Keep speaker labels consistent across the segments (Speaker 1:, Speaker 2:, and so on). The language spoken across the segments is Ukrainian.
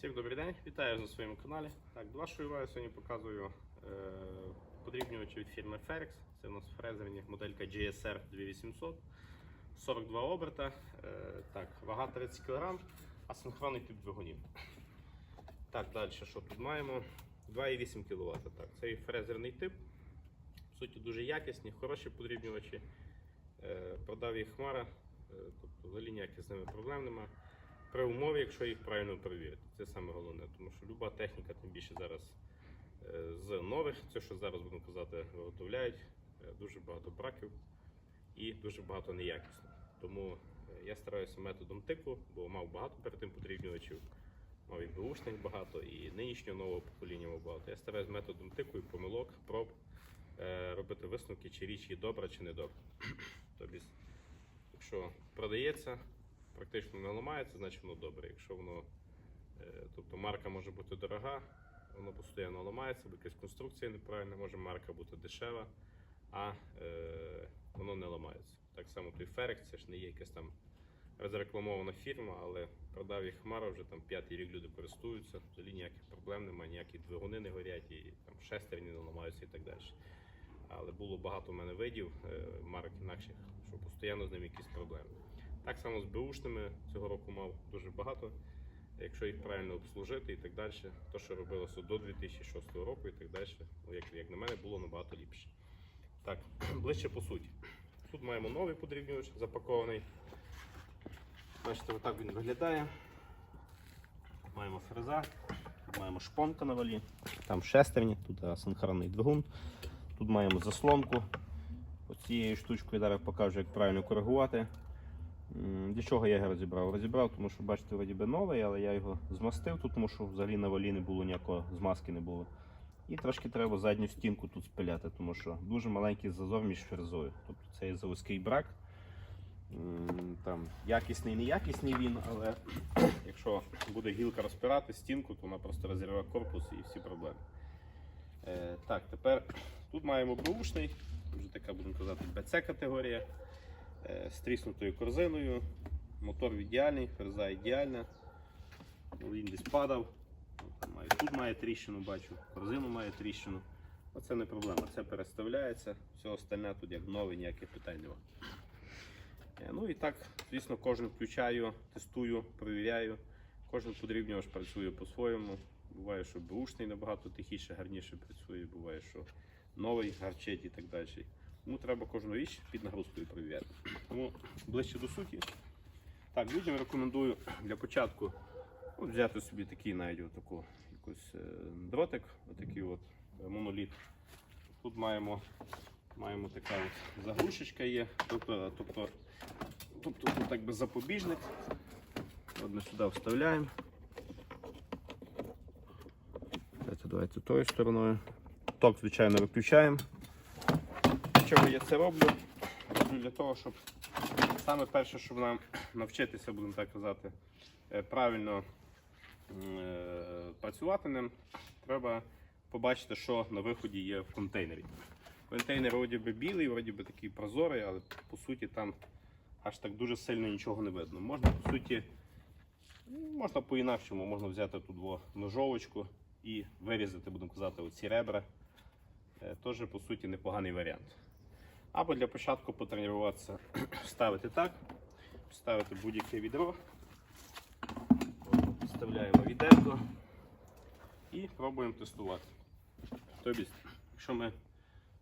Speaker 1: Всім добрий день, вітаю на своєму каналі. Так, до вашої уваги сьогодні показую е, подрібнювач від фірми Ferrex. Це у нас фрезерні моделька GSR 2800, 42 оберта, е, так, вага 30 кг, асинхронний тип двигунів. Так, далі що тут маємо? 2,8 кВт. Так, цей фрезерний тип. В суті, дуже якісні, хороші подрібнювачі. Е, продав їх хмара, е, тобто взагалі ніяких з ними проблем немає. При умові, якщо їх правильно перевірити. Це саме головне, тому що люба техніка, тим більше зараз е, з нових, це що зараз будемо казати, виготовляють, е, дуже багато браків і дуже багато неякісно. Тому е, я стараюся методом тику, бо мав багато перед тим подрібнювачів, мав і бушних багато, і нинішнього нового покоління мав багато. Я стараюся методом тику і помилок, проб робити висновки, чи річ є добра, чи не добра. Тобто, якщо продається, практично не ламається, значить воно добре. Якщо воно, е, тобто марка може бути дорога, воно постійно ламається, бо якась конструкція неправильна, може марка бути дешева, а е, воно не ламається. Так само той Ferex, це ж не є якась там розрекламована фірма, але продав їх Хмара, вже там п'ятий рік люди користуються, взагалі ніяких проблем немає, ніякі двигуни не горять, і там шестерні не ламаються і так далі. Але було багато в мене видів е, марок інакших, що постійно з ними якісь проблеми. Так само з беушними цього року мав дуже багато. Якщо їх правильно обслужити і так далі, то що робилося до 2006 року і так далі, як, як на мене, було набагато ліпше. Так, ближче по суті. Тут маємо новий подрібнювач запакований. Бачите, отак він виглядає. Маємо фреза, маємо шпонка на валі, там шестерні, тут асинхронний двигун. Тут маємо заслонку. Ось цією штучкою зараз покажу, як правильно коригувати. Для чого я його розібрав? Розібрав, тому що, бачите, вроді би новий, але я його змастив тут, тому що взагалі на валі не було ніякого змазки не було. І трошки треба задню стінку тут спиляти, тому що дуже маленький зазор між фрезою. Тобто це є заводський брак. Там якісний, неякісний він, але якщо буде гілка розпирати стінку, то вона просто розірве корпус і всі проблеми. Е, так, тепер тут маємо бушний, вже така, будемо казати, БЦ категорія з тріснутою корзиною. Мотор ідеальний, фреза ідеальна. Ну, Він десь падав. Тут має тріщину, бачу, корзину має тріщину. Оце не проблема, це переставляється, все остальне тут як нове, ніяких питань немає. Е, Ну і так, звісно, кожен включаю, тестую, перевіряю. Кожен подрібнювач працює по-своєму. Буває, що бушний набагато тихіше, гарніше працює, буває, що новий гарчить і так далі. Тому треба кожну річ під нагрузкою перевіряти. Тому ближче до суті. Так, людям рекомендую для початку от, взяти собі такий навіть отаку, якийсь е, дротик, отакий от е, моноліт. Тут маємо, маємо така от заглушечка є, тобто, тобто, тобто тут так запобіжник. От ми сюди вставляємо. Давайте, давайте тою стороною. Ток, звичайно, виключаємо. Чого я це роблю? Для того, щоб саме перше, щоб нам навчитися, будемо так казати, е, правильно е, працювати ним, треба побачити, що на виході є в контейнері. Контейнер вроді би білий, вроді би такий прозорий, але по суті там аж так дуже сильно нічого не видно. Можна по суті, можна по-інакшому, можна взяти тут ножовочку і вирізати, будемо казати, оці ребра. Е, Теж по суті непоганий варіант. Або для початку потренуватися, ставити так, ставити будь-яке відро, От, вставляємо відерко і пробуємо тестувати. Тобто, якщо ми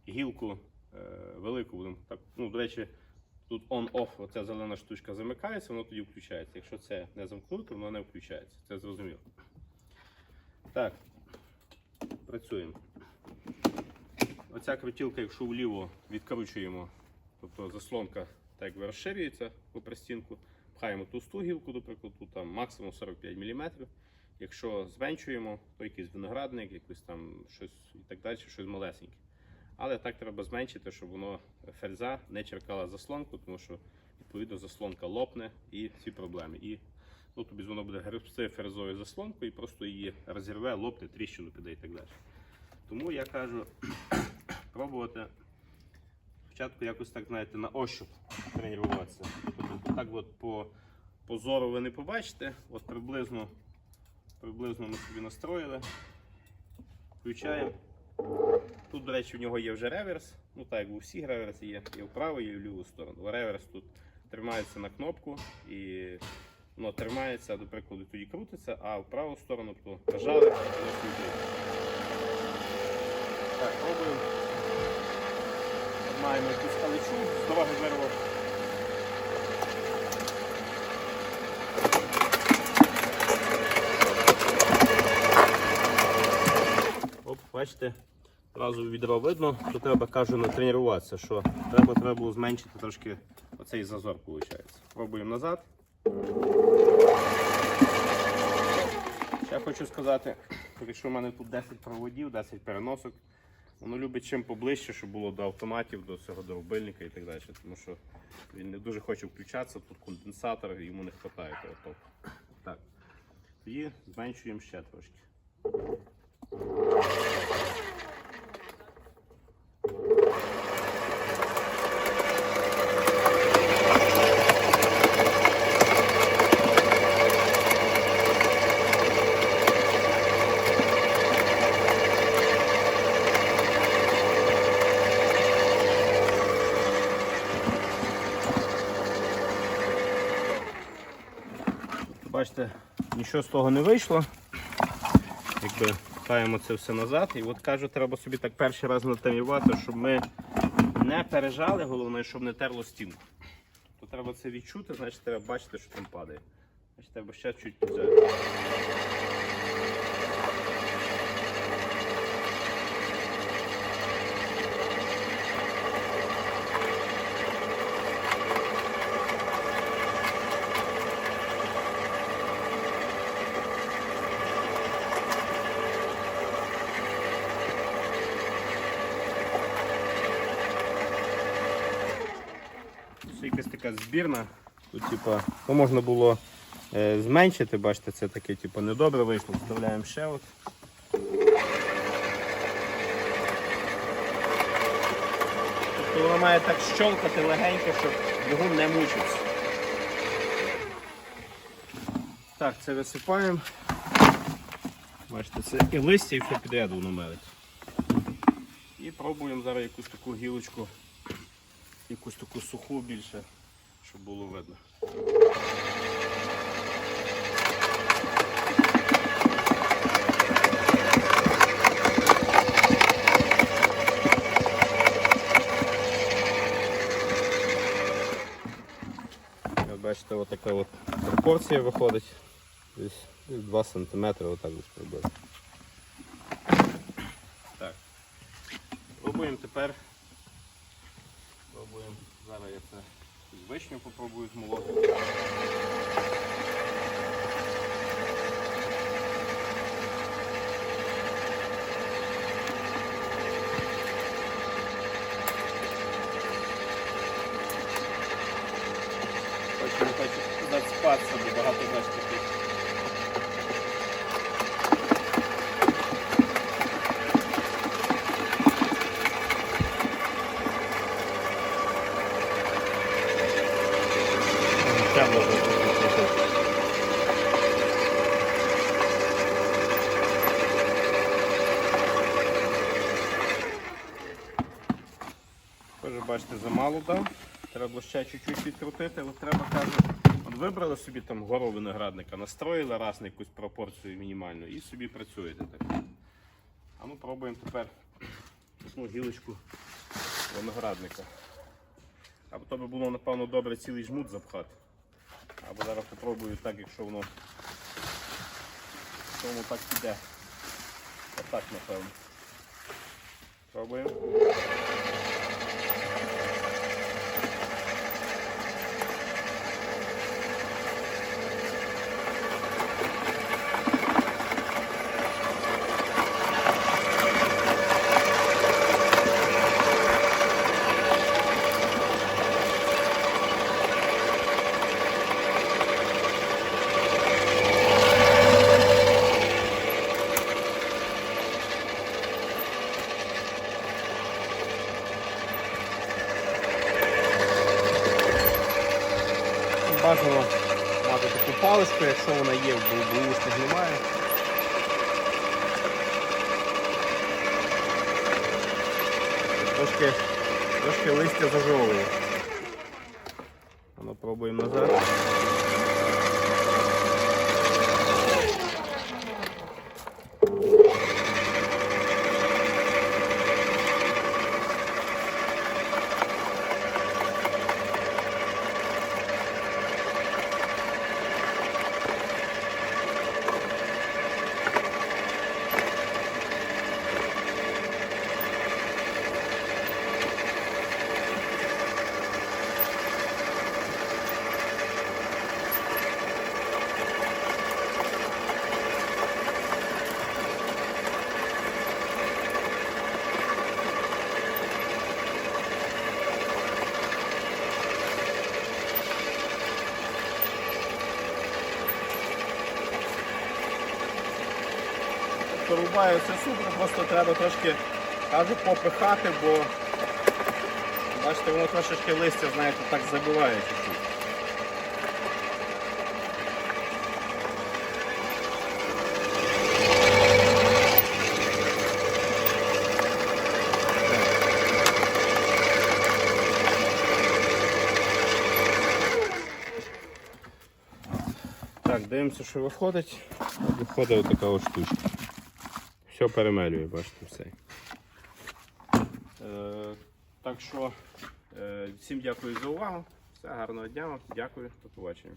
Speaker 1: гілку е, велику будемо так, ну, до речі, тут on-off, оця зелена штучка замикається, воно тоді включається. Якщо це не замкнуто, воно не включається. Це зрозуміло. Так, працюємо. Оця крутілка, якщо вліво відкручуємо, тобто заслонка так якби розширюється по пристінку, пхаємо товсту гілку, наприклад, тут там максимум 45 мм. Якщо зменшуємо, то якийсь виноградник, якийсь там щось і так далі, щось малесеньке. Але так треба зменшити, щоб воно ферза не черкала заслонку, тому що відповідно заслонка лопне і всі проблеми. І ну, тобі воно буде гребсти ферзою заслонку і просто її розірве, лопне, тріщину піде і так далі. Тому я кажу пробувати спочатку якось так, знаєте, на ощуп тренуватися. Тобто так от по, по зору ви не побачите, от приблизно Приблизно ми собі настроїли. Включаємо. Тут, до речі, в нього є вже реверс. Ну так, як у всіх реверси є. Є в праву, є в ліву сторону. Реверс тут тримається на кнопку і воно тримається, до прикладу, тоді крутиться, а в праву сторону то нажали, воно світить. Так, пробуємо. Маємо якусь каличу, з дороги вирвав. Оп, бачите, одразу відро видно, то треба, кажу, натренуватися, що треба, треба було зменшити трошки оцей зазор, виходить. Пробуємо назад. Ще хочу сказати, якщо в мене тут 10 проводів, 10 переносок, воно любить чим поближче, щоб було до автоматів, до цього до рубильника і так далі. Тому що він не дуже хоче включатися, тут конденсатор, йому не вистачає того току. Так. Тоді зменшуємо ще трошки. Бачите, нічого з того не вийшло. Якби пхаємо це все назад. І от кажу, треба собі так перший раз натренувати, щоб ми не пережали, головне, щоб не терло стінку. То треба це відчути, значить треба бачити, що там падає. Значить, треба ще чуть взяти. Якась така збірна. Тут, типа, то можна було е, зменшити, бачите, це таке типу, недобре вийшло. Вставляємо ще от. Тобто вона має так щолкати легенько, щоб двигун не мучився. Так, це висипаємо. Бачите, це і листя, і все підряд воно мелить. І пробуємо зараз якусь таку гілочку якусь таку суху більше, щоб було видно. Бачите, отака от пропорція виходить. Десь 2 см отак десь приблизно. Так. Пробуємо тепер. Зараз я це з вишню попробую змолоти. Хочу не хочу дати спатися, бо багато таких. Бачите, замало дав. Треба ще чуть-чуть відкрутити. От треба кажу, от вибрали собі там гору виноградника, настроїли раз на якусь пропорцію мінімальну і собі працюєте так. А ну пробуємо тепер одну гілочку виноградника. Або то би було, напевно, добре цілий жмут запхати. Або зараз попробую так, якщо воно, якщо воно так піде. Отак, напевно. Пробуємо. бажано мати таку паличку, якщо вона є, бо бушних немає. Трошки, трошки листя зажовує. Ну, пробуємо назад. Порубаю все супер, просто треба трошки кажу попихати, бо бачите, воно трошечки листя, знаєте, так забиває чуть-чуть. Дивимося, що виходить. Виходить отака ось штучка. Все перемелює, бачите, все. Е, так що, е, всім дякую за увагу. Все, гарного дня вам. Дякую, до побачення.